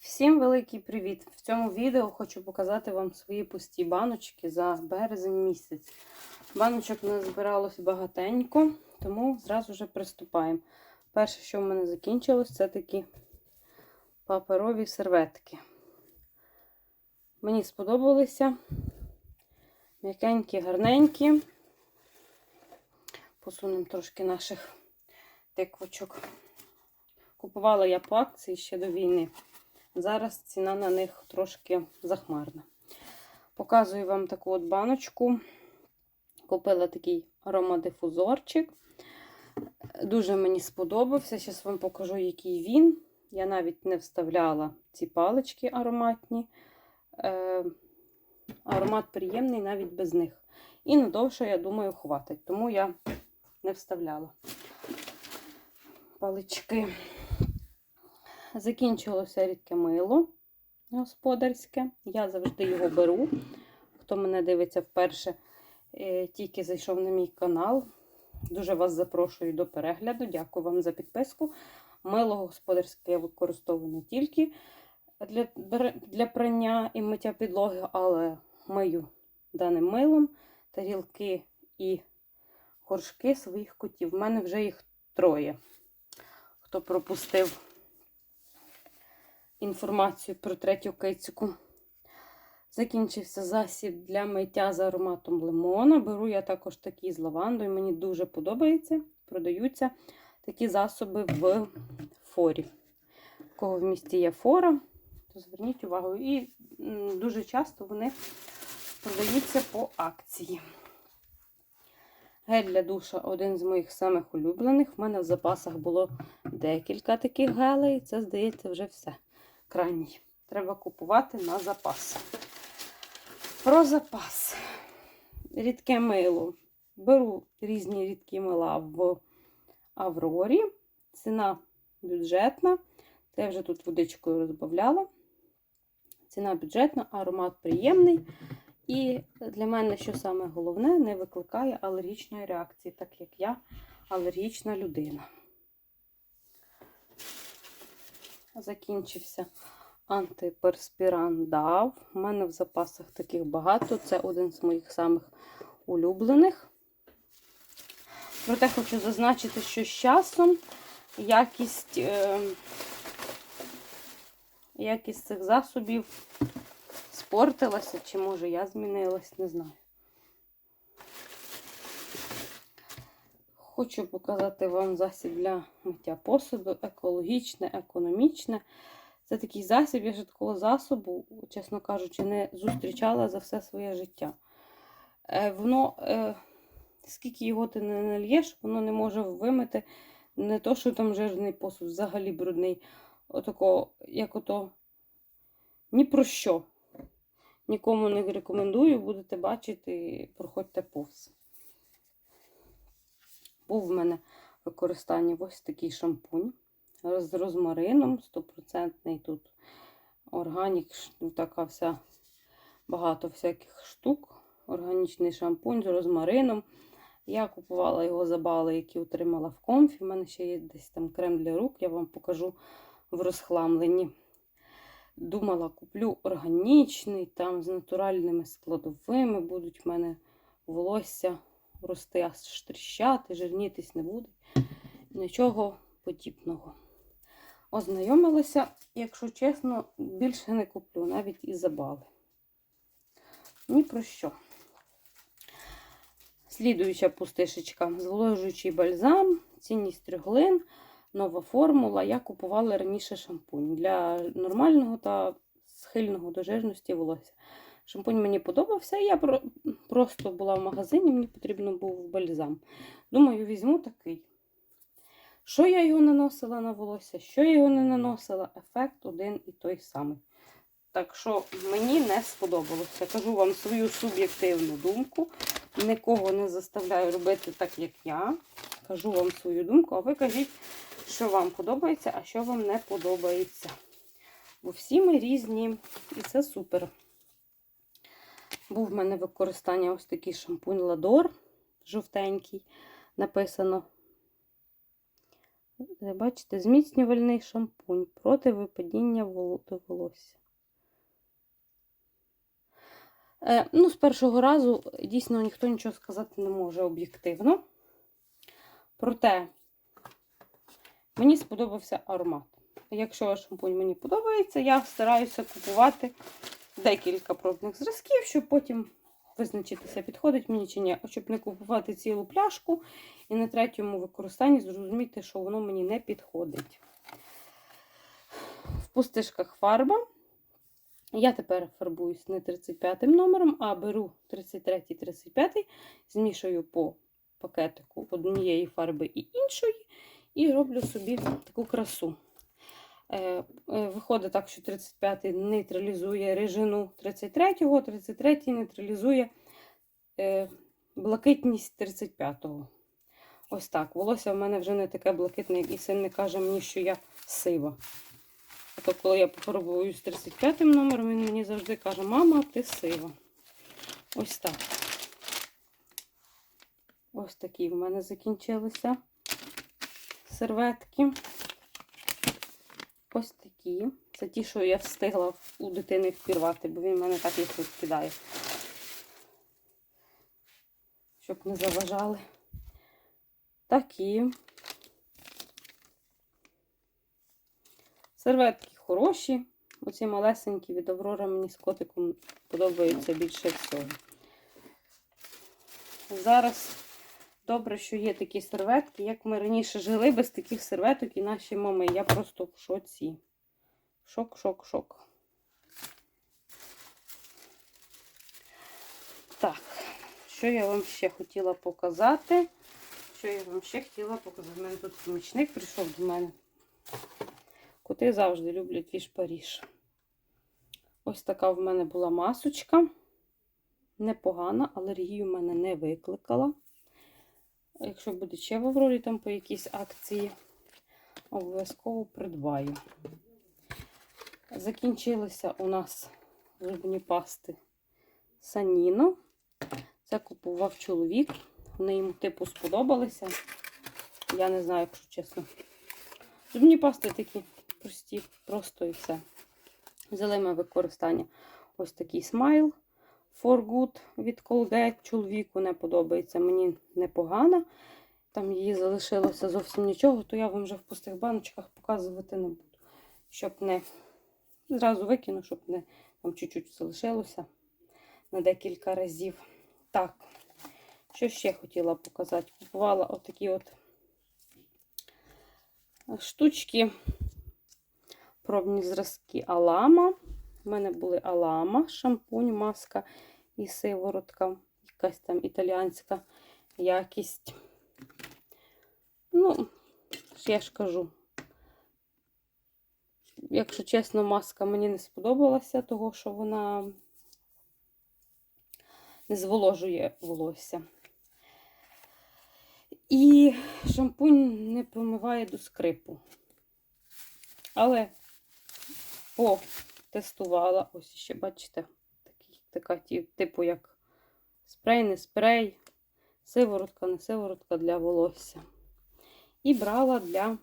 Всім великий привіт! В цьому відео хочу показати вам свої пусті баночки за березень місяць. Баночок не збиралось багатенько, тому зразу вже приступаємо. Перше, що в мене закінчилось, це такі паперові серветки. Мені сподобалися м'якенькі, гарненькі. Посунемо трошки наших тиквочок. Купувала я по акції ще до війни. Зараз ціна на них трошки захмарна. Показую вам таку от баночку. Купила такий аромадифузорчик. Дуже мені сподобався. Зараз вам покажу, який він. Я навіть не вставляла ці палички ароматні. Е, аромат приємний навіть без них. І надовше, я думаю, хватить. Тому я не вставляла палички. Закінчилося рідке мило господарське. Я завжди його беру. Хто мене дивиться вперше, е, тільки зайшов на мій канал. Дуже вас запрошую до перегляду. Дякую вам за підписку. Мило господарське я використовую не тільки для, для прання і миття підлоги, але мию даним милом тарілки і горшки своїх котів. У мене вже їх троє. Хто пропустив інформацію про третю кицику. Закінчився засіб для миття з ароматом лимона. Беру я також такий з лавандою. Мені дуже подобається. Продаються такі засоби в форі. У кого в місті є фора, то зверніть увагу. І дуже часто вони продаються по акції. Гель для душа один з моїх самих улюблених. У мене в запасах було декілька таких гелей. Це, здається, вже все крайній. Треба купувати на запас. Про запас. Рідке мило. Беру різні рідкі мила в Аврорі. Ціна бюджетна. Це я вже тут водичкою розбавляла. Ціна бюджетна, аромат приємний. І для мене, що саме головне, не викликає алергічної реакції, так як я алергічна людина. Закінчився антиперспірант DAV. У мене в запасах таких багато. Це один з моїх самих улюблених. Проте хочу зазначити, що з часом якість, е, якість цих засобів спортилася, чи може я змінилась, не знаю. Хочу показати вам засіб для миття посуду, екологічне, економічне. Це такий засіб, я ж такого засобу, чесно кажучи, не зустрічала за все своє життя. Е, воно, е, скільки його ти не нальєш, воно не може вимити не то, що там жирний посуд, взагалі брудний. Отако, як ото ні про що. Нікому не рекомендую, будете бачити, проходьте повз. Був в мене використання ось такий шампунь з розмарином, 100% тут органік, така вся багато всяких штук. Органічний шампунь з розмарином. Я купувала його за бали, які отримала в комфі. У мене ще є десь там крем для рук, я вам покажу в розхламленні. Думала, куплю органічний, там з натуральними складовими будуть в мене волосся рости, аж тріщати, жирнітись не буде. Нічого подібного. Ознайомилася, якщо чесно, більше не куплю, навіть і забали. Ні про що. Слідуюча пустишечка, зволожуючий бальзам, цінність трьохлин, нова формула. Я купувала раніше шампунь для нормального та схильного до жирності волосся. Шампунь мені подобався, і я просто була в магазині, мені потрібно був бальзам. Думаю, візьму такий. Що я його наносила на волосся, що я його не наносила, ефект один і той самий. Так що мені не сподобалося. Кажу вам свою суб'єктивну думку. Нікого не заставляю робити так, як я. Кажу вам свою думку, а ви кажіть, що вам подобається, а що вам не подобається. Бо всі ми різні, і це супер. Був в мене використання ось такий шампунь Ладор жовтенький. Написано Бачите, зміцнювальний шампунь проти випадіння до волосся. Е, ну, з першого разу дійсно ніхто нічого сказати не може об'єктивно. Проте мені сподобався аромат. Якщо шампунь мені подобається, я стараюся купувати декілька пробних зразків, щоб потім визначитися, підходить мені чи ні. Щоб не купувати цілу пляшку і на третьому використанні зрозуміти, що воно мені не підходить. В пустишках фарба. Я тепер фарбуюсь не 35 номером, а беру 33-35, змішую по пакетику однієї фарби і іншої, і роблю собі таку красу. Е, е, Виходить так, що 35-й нейтралізує режину 33-го, 33-й нейтралізує е, блакитність 35-го. Ось так. Волосся в мене вже не таке блакитне, і син не каже мені, що я сива. А то коли я пофарбую з 35 номером, він мені завжди каже, мама, ти сива. Ось так. Ось такі в мене закінчилися серветки. Ось такі. Це ті, що я встигла у дитини впірвати, бо він в мене так їх розкидає. Щоб не заважали. Такі. Серветки хороші. Оці малесенькі від Аврора мені з котиком подобаються більше всього. Зараз добре, що є такі серветки. Як ми раніше жили без таких серветок і наші мами. Я просто в шоці. Шок, шок, шок. Так, що я вам ще хотіла показати? Що я вам ще хотіла показати? У мене тут помічник прийшов до мене. Коти завжди люблять віж Паріж. Ось така в мене була масочка. Непогана, алергію в мене не викликала. Якщо буде ще в Аврорі там по якійсь акції, обов'язково придбаю. Закінчилися у нас зубні пасти Саніно. Це купував чоловік. Вони йому типу сподобалися. Я не знаю, якщо чесно. Зубні пасти такі прості, просто і все. Взяли ми використання. Ось такий смайл for good від Colgate. Чоловіку не подобається, мені непогано. Там її залишилося зовсім нічого, то я вам вже в пустих баночках показувати не буду. Щоб не зразу викину, щоб не там чуть-чуть залишилося на декілька разів. Так, що ще хотіла показати? Купувала отакі от штучки, пробні зразки Алама. У мене були Алама, шампунь, маска і сиворотка. Якась там італіанська якість. Ну, я ж кажу, якщо чесно, маска мені не сподобалася, того що вона не зволожує волосся. І шампунь не промиває до скрипу. Але потестувала, ось ще, бачите, такий, така типу як спрей, не спрей, сиворотка, не сиворотка для волосся. І брала для,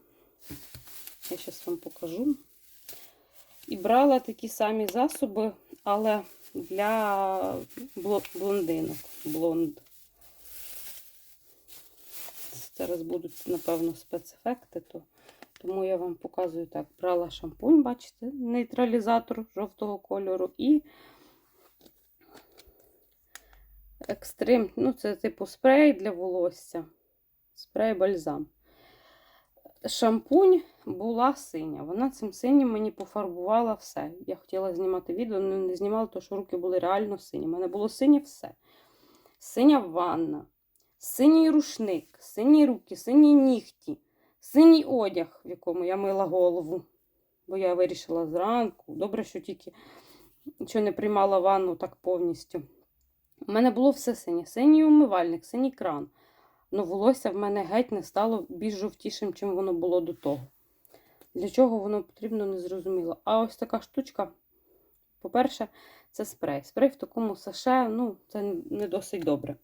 я зараз вам покажу. І брала такі самі засоби, але для блондинок. Блонд. Зараз будуть, напевно, спецефекти, то, тому я вам показую так. Брала шампунь, бачите, нейтралізатор жовтого кольору і екстрим, ну, це типу спрей для волосся. Спрей бальзам. Шампунь була синя. Вона цим синім мені пофарбувала все. Я хотіла знімати відео, але не знімала, тому що руки були реально сині. У мене було синє все. Синя ванна, синій рушник, сині руки, сині нігті, синій одяг, в якому я мила голову. Бо я вирішила зранку. Добре, що тільки що не приймала ванну так повністю. У мене було все синє. Синій умивальник, синій кран. Ну, волосся в мене геть не стало більш жовтішим, чим воно було до того. Для чого воно потрібно, не зрозуміло. А ось така штучка, по-перше, це спрей. Спрей в такому саше, ну, це не досить добре.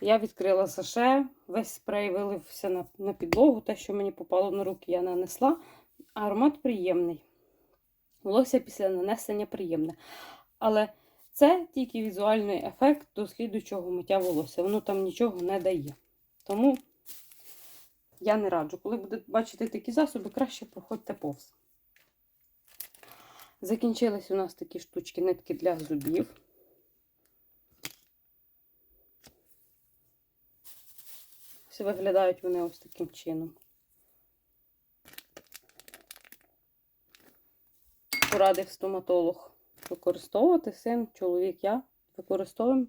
Я відкрила саше, весь спрей вилився на, на підлогу. Те, що мені попало на руки, я нанесла. Аромат приємний. Волосся після нанесення приємне. Але це тільки візуальний ефект до слідуючого миття волосся. Воно там нічого не дає. Тому я не раджу. Коли будете бачити такі засоби, краще проходьте повз. Закінчились у нас такі штучки нитки для зубів. Ось виглядають вони ось таким чином. Порадив стоматолог використовувати син, чоловік, я використовуємо.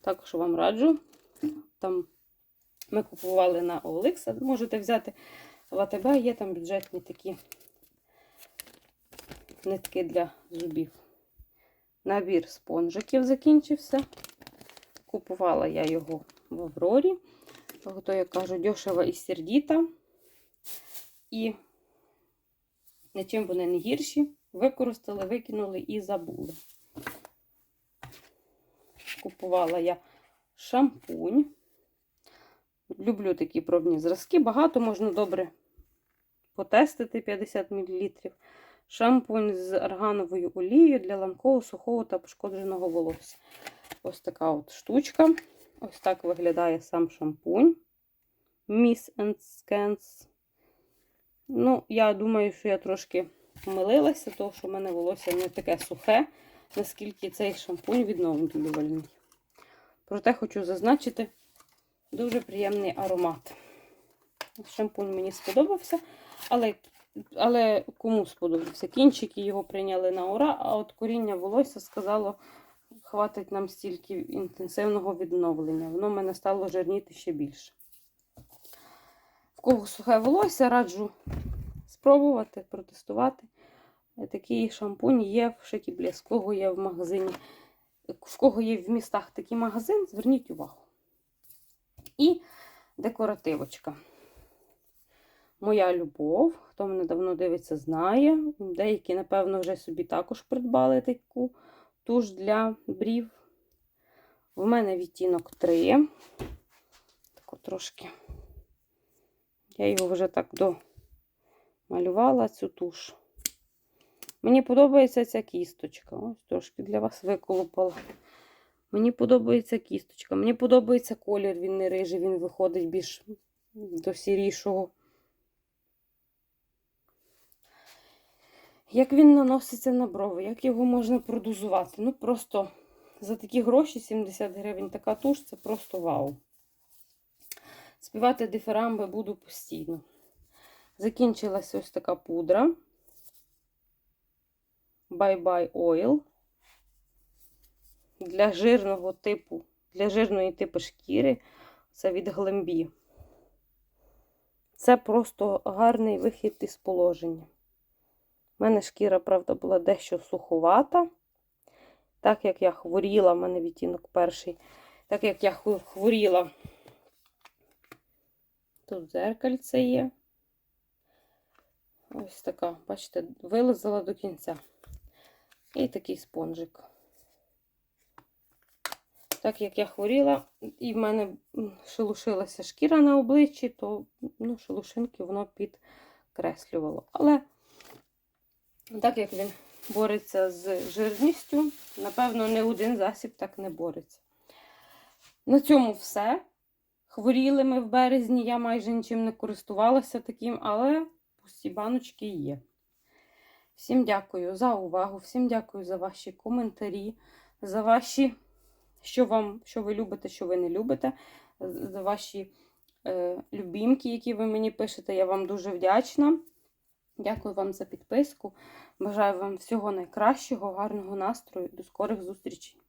Також вам раджу. Там ми купували на OLX, можете взяти в АТБ, є там бюджетні такі нитки для зубів. Набір спонжиків закінчився. Купувала я його в Аврорі. То, я кажу, дешево і сердіта. І нічим вони не гірші. Використали, викинули і забули. Купувала я шампунь. Люблю такі пробні зразки. Багато можна добре потестити 50 мл. Шампунь з аргановою олією для ламкого, сухого та пошкодженого волосся. Ось така от штучка. Ось так виглядає сам шампунь. Miss and Scans. Ну, я думаю, що я трошки помилилася, тому що в мене волосся не таке сухе, наскільки цей шампунь відновлювальний. Проте хочу зазначити дуже приємний аромат. Шампунь мені сподобався, але але кому сподобався? Кінчики його прийняли на ура, а от коріння волосся сказало, хватить нам стільки інтенсивного відновлення. Воно в мене стало жирніти ще більше. В кого сухе волосся, раджу спробувати, протестувати. Такий шампунь є в шикі блеск. Кого є в магазині, в кого є в містах такий магазин, зверніть увагу. І декоративочка. Моя любов, хто мене давно дивиться, знає. Деякі, напевно, вже собі також придбали таку туш для брів. В мене відтінок 3. Так трошки. Я його вже так домалювала, цю туш. Мені подобається ця кісточка. Ось трошки для вас виколупала. Мені подобається кісточка. Мені подобається колір, він не рижий, він виходить більш до сірішого. Як він наноситься на брови, як його можна продозувати? Ну, просто за такі гроші 70 гривень така туш це просто вау. Співати дифирамби буду постійно. Закінчилася ось така пудра. Bye-bye Oil. Для жирного типу, для жирної типу шкіри. Це від глембі. Це просто гарний вихід із положення. У мене шкіра, правда, була дещо суховата. Так як я хворіла, в мене відтінок перший. Так як я хворіла, тут зеркальце є. Ось така, бачите, вилазила до кінця. І такий спонжик. Так як я хворіла, і в мене шелушилася шкіра на обличчі, то ну, шелушинки воно підкреслювало. Але так як він бореться з жирністю, напевно, не один засіб так не бореться. На цьому все. Хворіли ми в березні, я майже нічим не користувалася таким, але пусті баночки є. Всім дякую за увагу, всім дякую за ваші коментарі, за ваші, що вам, що ви любите, що ви не любите, за ваші е, любімки, які ви мені пишете. Я вам дуже вдячна. Дякую вам за підписку. Бажаю вам всього найкращого, гарного настрою. До скорих зустрічей!